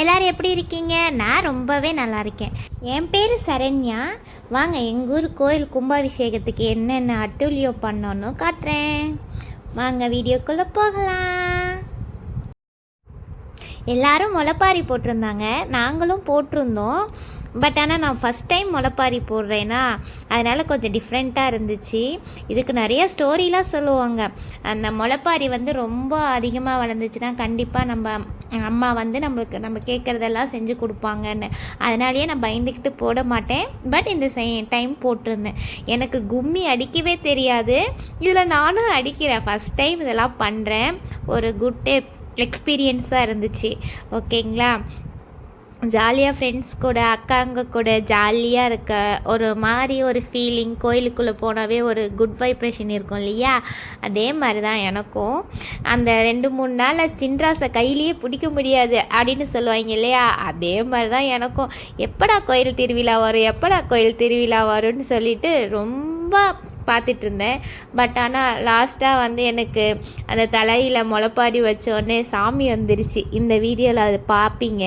எல்லாரும் எப்படி இருக்கீங்க? நான் ரொம்பவே நல்லா இருக்கேன். என் பேர் சரண்யா. வாங்க எங்கள் ஊர் கோயில் கும்பாபிஷேகத்துக்கு என்னென்ன அட்டூழியம் பண்ணோன்னு காட்டுறேன். வாங்க வீடியோக்குள்ளே போகலாம். எல்லாரும் முளைப்பாரி போட்டிருந்தாங்க. நாங்களும் போட்டிருந்தோம். பட் ஆனால் நான் ஃபஸ்ட் டைம் முளைப்பாரி போடுறேன்னா அதனால் கொஞ்சம் டிஃப்ரெண்ட்டாக இருந்துச்சு. இதுக்கு நிறையா ஸ்டோரிலாம் சொல்லுவாங்க. அந்த முளைப்பாரி வந்து ரொம்ப அதிகமாக வளர்ந்துச்சுன்னா கண்டிப்பாக நம்ம அம்மா வந்து நம்மளுக்கு நம்ம கேட்குறதெல்லாம் செஞ்சு கொடுப்பாங்கன்னு. அதனாலேயே நான் பயந்துக்கிட்டு போட மாட்டேன். பட் இந்த டைம் போட்டிருந்தேன். எனக்கு கும்மி அடிக்கவே தெரியாது. இதில் நானும் அடிக்கிறேன். ஃபஸ்ட் டைம் இதெல்லாம் பண்ணுறேன் ஒரு குட் எக்ஸ்பீரியன்ஸாக இருந்துச்சு. ஓகேங்களா ஜாலியாக ஃப்ரெண்ட்ஸ் கூட அக்காங்க கூட ஜாலியாக இருக்க ஒரு மாதிரி ஒரு ஃபீலிங் கோயிலுக்குள்ளே போனாவே ஒரு குட் வைப்ரேஷன் இருக்கும் இல்லையா? அதே மாதிரி தான் எனக்கும். அந்த ரெண்டு மூணு நாளில் சின்ராசை கையிலேயே பிடிக்க முடியாது அப்படின்னு சொல்லுவாங்க இல்லையா? அதே மாதிரி தான் எனக்கும். எப்படா கோயில் திருவிழா வரும் எப்படா கோயில் திருவிழா வரும்னு சொல்லிட்டு ரொம்ப பார்த்துட்டு இருந்தேன் பட் ஆனால் லாஸ்ட்டாக வந்து எனக்கு அந்த தலையில் முளைப்பாரி வச்சோடனே சாமி வந்துருச்சு. இந்த வீடியோவில் அது பார்ப்பீங்க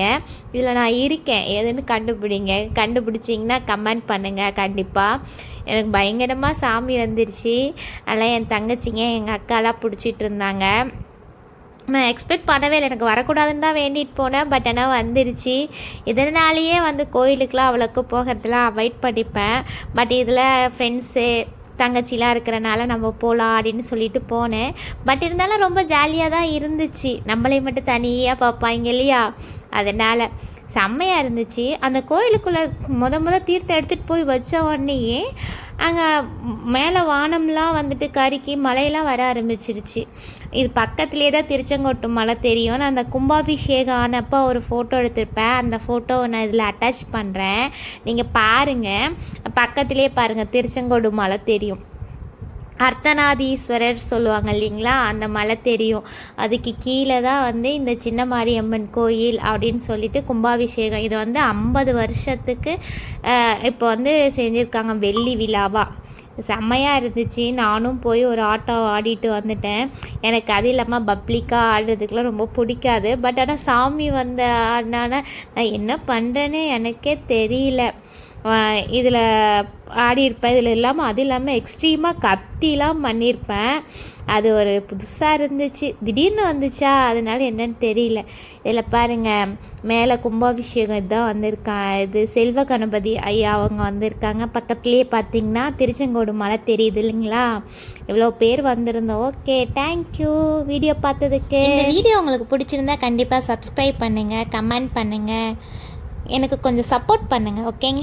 இதில் நான் இருக்கேன். எதுன்னு கண்டுபிடிங்க. கண்டுபிடிச்சிங்கன்னா கமெண்ட் பண்ணுங்கள் கண்டிப்பாக எனக்கு பயங்கரமாக சாமி வந்துருச்சு. அதெல்லாம் என் தங்கச்சிங்க எங்கள் அக்காலாம் பிடிச்சிட்டு இருந்தாங்க நான் எக்ஸ்பெக்ட் பண்ணவே இல்லை. எனக்கு வரக்கூடாதுன்னு தான் வேண்டிட்டு போனேன். பட் ஆனால் வந்துருச்சு. இதனாலேயே வந்து கோயிலுக்கெலாம் அவ்வளோக்கு போகிறதுலாம் அவாய்ட் பண்ணிப்பேன். பட் இதில் ஃப்ரெண்ட்ஸு தங்கச்சிலாம் இருக்கிறனால நம்ம போகலாம் அப்படின்னு சொல்லிட்டு போனேன். பட் இருந்தாலும் ரொம்ப ஜாலியாக தான் இருந்துச்சு. நம்மளே மட்டும் தனியாக பார்ப்பாங்க இல்லையா? அதனால் செம்மையாக இருந்துச்சு. அந்த கோயிலுக்குள்ளே முத முத தீர்த்தம் எடுத்துகிட்டு போய் வச்ச உடனேயே அங்கே மேலே வானம்லாம் வந்துட்டு கருக்கி மழையெல்லாம் வர ஆரம்பிச்சிருச்சு. இது பக்கத்துலேயே தான் திருச்செங்கோட்டு மலை தெரியும். நான் அந்த கும்பாபிஷேகம் ஆனப்போ ஒரு ஃபோட்டோ எடுத்திருப்பேன். அந்த ஃபோட்டோவை நான் இதில் அட்டாச் பண்ணுறேன் நீங்கள் பாருங்கள் பக்கத்துலேயே பாருங்கள் திருச்செங்கோடு மலை தெரியும். அர்த்தநாதீஸ்வரர் சொல்லுவாங்க இல்லைங்களா? அந்த மலை தெரியும். அதுக்கு கீழே தான் வந்து இந்த சின்ன மாரியம்மன் கோயில் அப்படின்னு சொல்லிட்டு கும்பாபிஷேகம். இது வந்து ஐம்பது வருஷத்துக்கு இப்போ வந்து செஞ்சுருக்காங்க வெள்ளி விழாவாக செம்மையாக இருந்துச்சு. நானும் போய் ஒரு ஆட்டம் ஆடிட்டு வந்துட்டேன். எனக்கு அது இல்லாமல் பப்ளிக்காக ஆடுறதுக்கெலாம் ரொம்ப பிடிக்காது. பட் ஆனால் சாமி வந்த ஆடினான நான் என்ன பண்ணுறேன்னு எனக்கே தெரியல. இதில் ஆடியிருப்பேன் இதில் இல்லாமல் அது இல்லாமல் எக்ஸ்ட்ரீமாக கத்திலாம் பண்ணியிருப்பேன் அது ஒரு புதுசாக இருந்துச்சு. திடீர்னு வந்துச்சா? அதனால என்னன்னு தெரியல. இதில் பாருங்கள் மேலே கும்பாபிஷேகம் இதுதான் வந்திருக்கான் இது செல்வ கணபதி ஐயா அவங்க வந்திருக்காங்க. பக்கத்துலேயே பார்த்தீங்கன்னா திருச்செங்கோடு மலை தெரியுது இல்லைங்களா? இவ்வளோ பேர் வந்திருந்தோம். ஓகே தேங்க்யூ வீடியோ பார்த்ததுக்கு. இந்த வீடியோ உங்களுக்கு பிடிச்சிருந்தா கண்டிப்பாக சப்ஸ்கிரைப் பண்ணுங்கள் கமெண்ட் பண்ணுங்கள் எனக்கு கொஞ்சம் சப்போர்ட் பண்ணுங்கள் ஓகேங்க